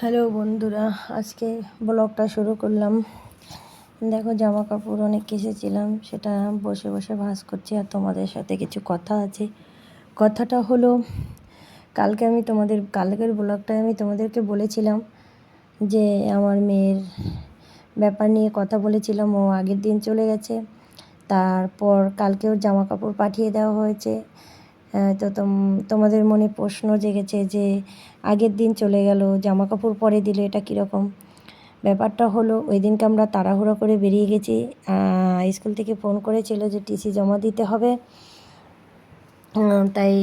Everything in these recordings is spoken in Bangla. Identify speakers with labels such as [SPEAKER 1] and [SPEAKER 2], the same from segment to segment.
[SPEAKER 1] হ্যালো বন্ধুরা, আজকে ব্লগটা শুরু করলাম। দেখো জামা কাপড় অনেক কেসেছিলাম সেটা বসে বসে ভাঁজ করছি আর তোমাদের সাথে কিছু কথা আছে। কথাটা হলো, কালকে আমি তোমাদের, কালকের ব্লগটায় আমি তোমাদেরকে বলেছিলাম যে আমার মেয়ের ব্যাপার নিয়ে কথা বলেছিলাম, ও আগের দিন চলে গেছে, তারপর কালকে ওর জামা কাপড় পাঠিয়ে দেওয়া হয়েছে। তো তোম- তোমাদের মনে প্রশ্ন জেগেছে যে আগের দিন চলে গেল জামা কাপড় পরে দিলে, এটা কীরকম ব্যাপারটা হলো, ওই দিনকে আমরা তাড়াহুড়ো করে বেরিয়ে গেছি। স্কুল থেকে ফোন করেছিল যে টিসি জমা দিতে হবে। তাই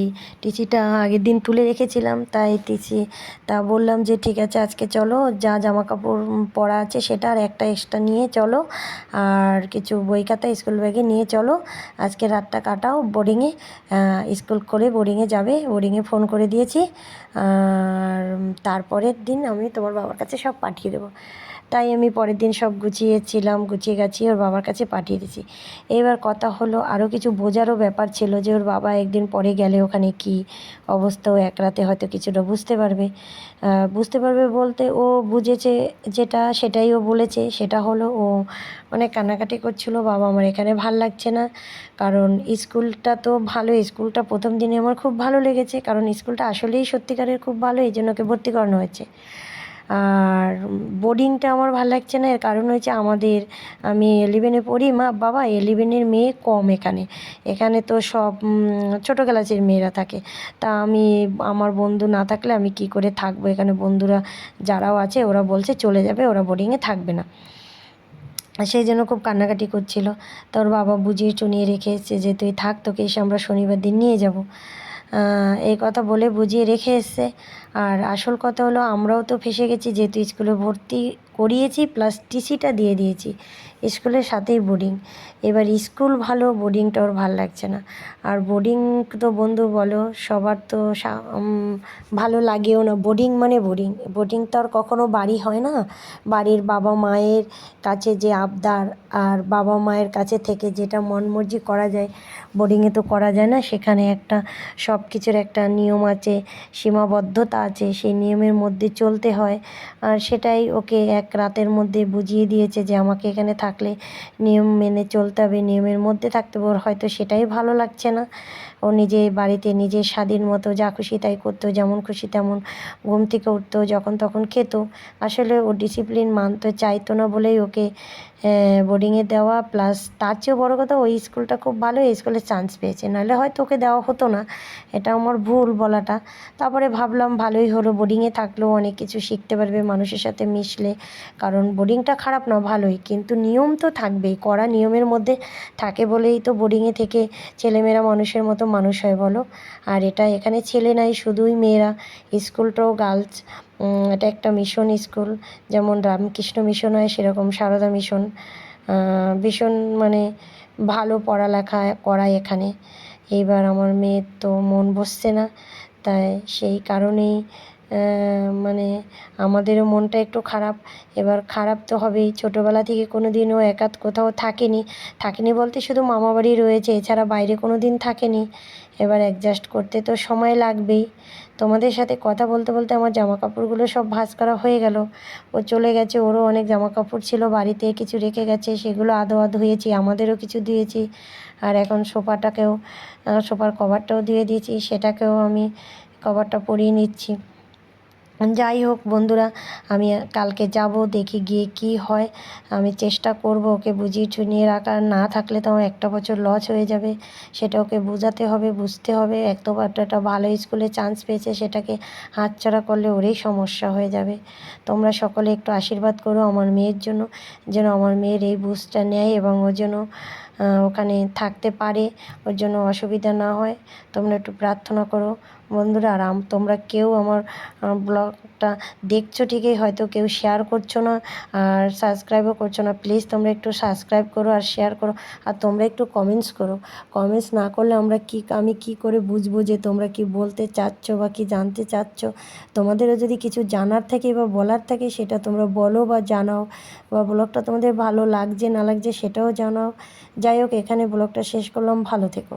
[SPEAKER 1] টিসিটা আগের দিন তুলে রেখেছিলাম, তাই টিসি তা বললাম যে ঠিক আছে, আজকে চলো, যা জামা কাপড় পরা আছে সেটা আর একটা এক্সট্রা নিয়ে চলো, আর কিছু বই খাতা স্কুল ব্যাগে নিয়ে চলো, আজকে রাতটা কাটাও বোর্ডিংয়ে স্কুল করে বোর্ডিংয়ে যাবে বোর্ডিংয়ে ফোন করে দিয়েছি, আর তারপরের দিন আমি তোমার বাবার কাছে সব পাঠিয়ে দেবো। তাই আমি পরের দিন সব গুছিয়েছিলাম, গুছিয়ে গাছিয়ে ওর বাবার কাছে পাঠিয়ে দিয়েছি। এবার কথা হলো, আরও কিছু বোঝারও ব্যাপার ছিল যে ওর বাবা একদিন পরে গেলে ওখানে কি অবস্থা, ও এক রাতে হয়তো কিছুটা বুঝতে পারবে। বুঝতে পারবে বলতে ও বুঝেছে যেটা, সেটাই ও বলেছে, সেটা হলো ও অনেক কান্নাকাটি করছিল, বাবা আমার এখানে ভালো লাগছে না। কারণ স্কুলটা তো ভালো, স্কুলটা প্রথম দিনে আমার খুব ভালো লেগেছে, কারণ স্কুলটা আসলেই সত্যিকারের খুব ভালো, এই জন্য ওকে ভর্তি করানো হয়েছে। আর বোর্ডিংটা আমার ভালো লাগছে না, এর কারণ হচ্ছে আমাদের, আমি এলিভেনে পড়ি, মা বাবা এলিভেনের মেয়ে কম এখানে। এখানে তো সব ছোটো ক্লাসের মেয়েরা থাকে। তা আমি, আমার বন্ধু না থাকলে আমি কি করে থাকব? এখানে বন্ধুরা যারাও আছে, ওরা বলছে চলে যাবে, ওরা বোর্ডিংয়ে থাকবে না। সেই জন্য খুব কান্নাকাটি করছিল। তোর বাবা বুঝিয়ে চুনিয়ে রেখে এসছে যে, তুই থাক, তোকে এসে আমরা শনিবার দিন নিয়ে যাব। এই কথা বলে বুঝিয়ে রেখে এসছে। আর আসল কথা হলো, আমরাও তো ফেসে গেছি যেহেতু স্কুলে ভর্তি করিয়েছি প্লাস টিসিটা দিয়ে দিয়েছি। স্কুলের সাথেই বোর্ডিং এবার স্কুল ভালো বোর্ডিংটা ওর ভালো লাগছে না। আর বোর্ডিং তো বন্ধু বলো, সবার তো ভালো লাগেও না। বোর্ডিং মানে বোর্ডিং বোর্ডিং তো আর কখনো বাড়ি হয় না। বাড়ির বাবা মায়ের কাছে যে আবদার, আর বাবা মায়ের কাছে থেকে যেটা মন মর্জি করা যায় বোর্ডিংয়ে তো করা যায় না। সেখানে একটা সব কিছুর একটা নিয়ম আছে, সীমাবদ্ধতা আছে, সেই নিয়মের মধ্যে চলতে হয়। আর সেটাই ওকে এক রাতের মধ্যে বুঝিয়ে দিয়েছে যে আমাকে এখানে থাকলে নিয়ম মেনে চলতে হবে, নিয়মের মধ্যে থাকতে হবে। ওর হয়তো সেটাই ভালো লাগছে না। ও নিজে বাড়িতে নিজের স্বাধীন মতো যা খুশি তাই করতো, যেমন খুশি তেমন ঘুম থেকে উঠতো, যখন তখন খেত। আসলে ও ডিসিপ্লিন মানতে চাইতো না বলেই ওকে বোর্ডিংয়ে দেওয়া প্লাস তার চেয়েও বড়ো কথা ওই স্কুলটা খুব ভালো, এই স্কুলে চান্স পেয়েছে। নাহলে হয়তো ওকে দেওয়া হতো না। এটা আমার ভুল বলাটা। তারপরে ভাবলাম ভালোই হলো বোর্ডিংয়ে থাকলেও অনেক কিছু শিখতে পারবে, মানুষের সাথে মিশলে। কারণ বোর্ডিংটা খারাপ না, ভালোই। কিন্তু নিয়ম তো থাকবেই করা নিয়মের মধ্যে থাকে বলেই তো বোর্ডিংয়ে থেকে ছেলেমেয়েরা মানুষের মতো মানুষ হয়, বলো। আর এটা এখানে ছেলে নাই, শুধুই মেয়েরা। স্কুলটাও গার্লস এটা একটা মিশন স্কুল যেমন রামকৃষ্ণ মিশন হয়, সেরকম সারদা মিশন ভীষণ মানে ভালো পড়ালেখা করায় এখানে। এইবার আমার মেয়ের তো মন বসছে না, তাই সেই কারণেই মানে আমাদেরও মনটা একটু খারাপ। এবার খারাপ তো হবেই। ছোটোবেলা থেকে কোনো দিনও একাত কোথাও থাকেনি। থাকেনি বলতে শুধু মামা বাড়ি রয়েছে, এছাড়া বাইরে কোনো দিন থাকেনি। এবার অ্যাডজাস্ট করতে তো সময় লাগবেই। তোমাদের সাথে কথা বলতে বলতে আমার জামা কাপড়গুলো সব ভাঁজ করা হয়ে গেল। ও চলে গেছে, ওরও অনেক জামা কাপড় ছিল বাড়িতে, কিছু রেখে গেছে, সেগুলো আধো আধ ধুয়েছি আমাদেরও কিছু দিয়েছি। আর এখন সোফাটাকেও সোফার কভারটাও দিয়ে দিয়েছি, সেটাকেও আমি কভারটা পরিয়ে নিচ্ছি। যাই হোক বন্ধুরা, আমি কালকে যাব, দেখি গিয়ে কি হয়। আমি চেষ্টা করব ওকে বুঝিয়ে চুনিয়ে রাখার। না থাকলে তো আমার একটা বছর লস হয়ে যাবে। সেটা ওকে বোঝাতে হবে, বুঝতে হবে। এক তো একটা ভালো স্কুলে চান্স পেয়েছে, সেটাকে হাতছাড়া করলে ওরই সমস্যা হয়ে যাবে। তোমরা সকলে একটু আশীর্বাদ করো আমার মেয়ের জন্য, যেন আমার মেয়ের এই বুঝটা নেয় এবং ও যেন ওখানে থাকতে পারে, ওর জন্য অসুবিধা না হয়। তোমরা একটু প্রার্থনা করো। বন্ধুরা, আর তোমরা কেউ আমার ব্লগটা দেখছ ঠিকই, হয়তো কেউ শেয়ার করছ না, আর সাবস্ক্রাইবও করছ না। প্লিজ তোমরা একটু সাবস্ক্রাইব করো আর শেয়ার করো, আর তোমরা একটু কমেন্টস করো। কমেন্টস না করলে আমরা কি, আমি কি করে বুঝব যে তোমরা কি বলতে চাচ্ছ বা কি জানতে চাচ্ছ? তোমাদেরও যদি কিছু জানার থাকে বা বলার থাকে, সেটা তোমরা বলো বা জানাও, বা ব্লগটা তোমাদের ভালো লাগছে না লাগছে সেটাও জানাও। যাই হোক, এখানে ব্লগটা শেষ করলাম। ভালো থেকো।